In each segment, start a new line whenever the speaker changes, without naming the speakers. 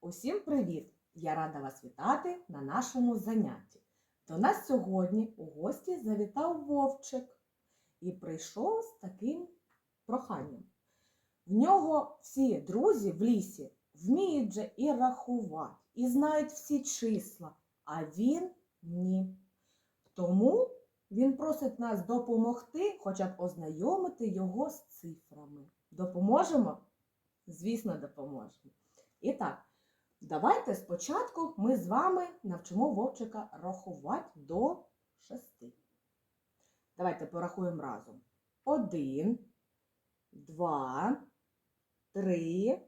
Усім привіт! Я рада вас вітати на нашому занятті. До нас сьогодні у гості завітав Вовчик і прийшов з таким проханням. В нього всі друзі в лісі вміють же і рахувати, і знають всі числа, а він ні. Тому він просить нас допомогти, хоча б ознайомити його з цифрами. Допоможемо? Звісно, допоможемо. І так, давайте спочатку ми з вами навчимо вовчика рахувати до шести. Давайте порахуємо разом. Один, два, три,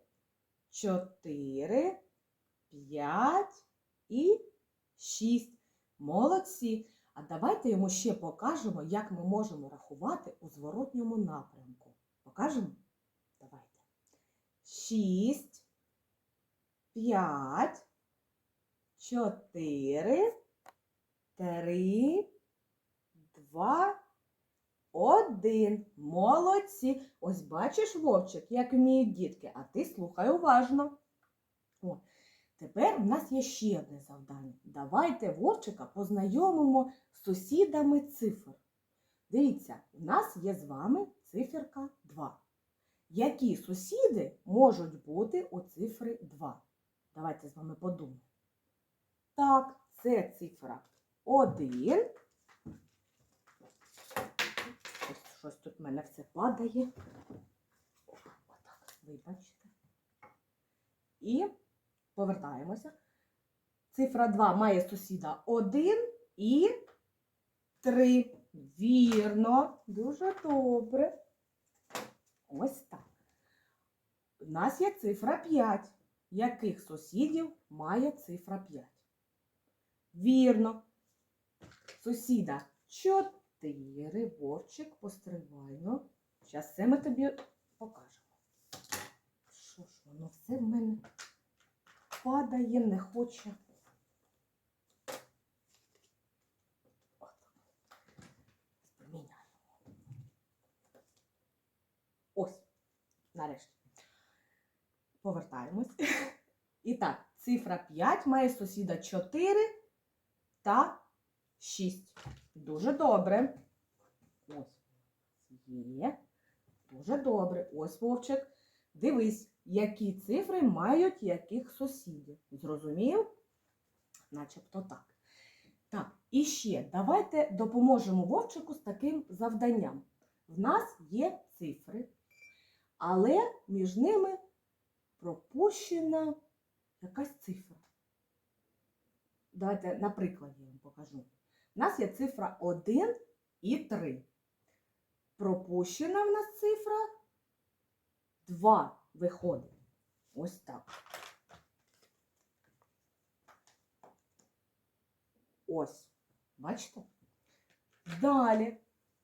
чотири, п'ять і шість. Молодці! А давайте йому ще покажемо, як ми можемо рахувати у зворотньому напрямку. Покажемо? Давайте. Шість, п'ять, чотири, три, два, один. Молодці. Ось бачиш, Вовчик, як вміють дітки, а ти слухай уважно. О, тепер в нас є ще одне завдання. Давайте Вовчика познайомимо з сусідами цифр. Дивіться, у нас є з вами циферка 2. Які сусіди можуть бути у цифри 2? Давайте з вами подумаємо. Так, це цифра 1. Ось щось тут в мене все падає. Отак, вибачте. І повертаємося. Цифра 2 має сусіда 1 і 3. Вірно, дуже добре. Ось так. У нас є цифра 5. Яких сусідів має цифра 5? Вірно. Сусіда 4. Вовчик, постривайно. Зараз все ми тобі покажемо. Що ж воно все в мене падає, не хоче. Ось, нарешті. Повертаємось. І так, цифра 5 має сусіда 4 та 6. Дуже добре. Ось. Є. Дуже добре. Ось вовчик. Дивись, які цифри мають яких сусідів. Зрозумів? Начебто так. Так, і ще давайте допоможемо Вовчику з таким завданням. В нас є цифри, але між ними пропущена якась цифра. Давайте на прикладі я вам покажу. У нас є цифра 1 і 3. Пропущена в нас цифра 2 виходить. Ось так. Ось. Бачите? Далі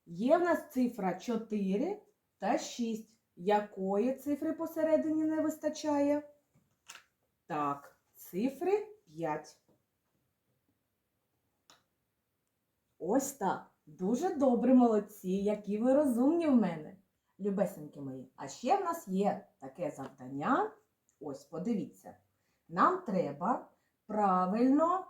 є в нас цифра 4 та 6. Якої цифри посередині не вистачає? Так, цифри 5. Ось так. Дуже добре, молодці, які ви розумні в мене. Любесеньки мої. А ще в нас є таке завдання. Ось, подивіться. Нам треба правильно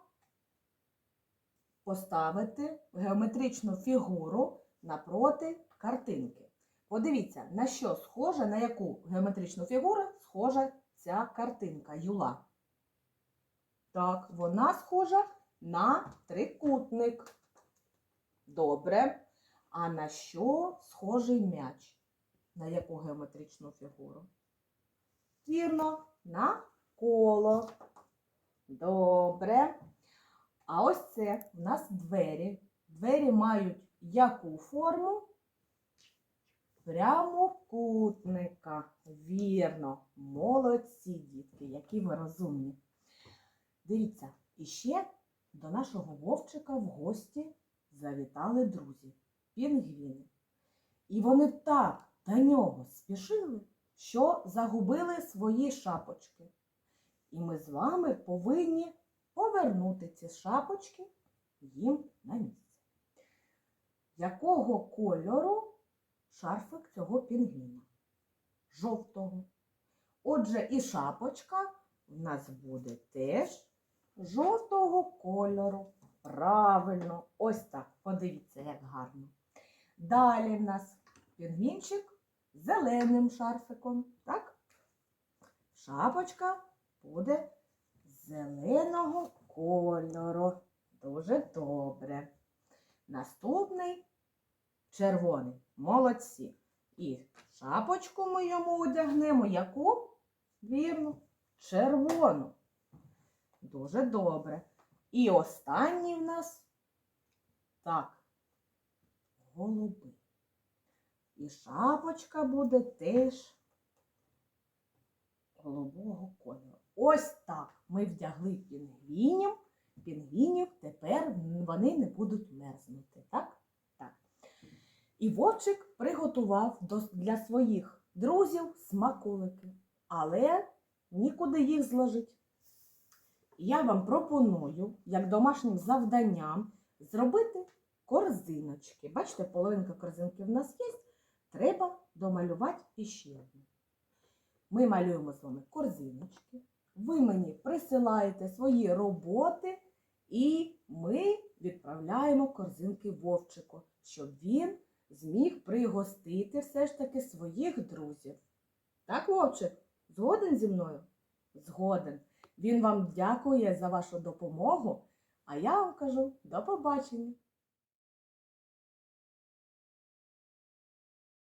поставити геометричну фігуру напроти картинки. Подивіться, на що схожа, на яку геометричну фігуру схожа ця картинка юла. Так, вона схожа на трикутник. Добре. А на що схожий м'яч? На яку геометричну фігуру? Вірно, на коло. Добре. А ось це в нас двері. Двері мають яку форму? Прямокутника. Вірно. Молодці, дітки, які ви розумні. Дивіться, іще до нашого вовчика в гості завітали друзі, пінгвіни. І вони так до нього спішили, що загубили свої шапочки. І ми з вами повинні повернути ці шапочки їм на місце. Якого кольору шарфик цього пінгвіна? Жовтого. Отже, і шапочка в нас буде теж жовтого кольору. Правильно, ось так. Подивіться, як гарно. Далі в нас пінгвінчик з зеленим шарфиком. Так? Шапочка буде зеленого кольору. Дуже добре. Наступний червоний. Молодці. І шапочку ми йому одягнемо. Яку? Вірно, червону. Дуже добре. І останній в нас так, голубий. І шапочка буде теж голубого кольору. Ось так ми вдягли пінгвінів. Пінгвінів тепер вони не будуть мерзнути. Так. І вовчик приготував для своїх друзів смаколики, але нікуди їх зложить. Я вам пропоную, як домашнім завданням, зробити корзиночки. Бачите, половинка корзинки в нас є. Треба домалювати іще одну. Ми малюємо з вами корзиночки. Ви мені присилаєте свої роботи, і ми відправляємо корзинки Вовчику, щоб він зміг пригостити все ж таки своїх друзів. Так, Вовчик, згоден зі мною? Згоден. Він вам дякує за вашу допомогу, а я вам кажу до побачення.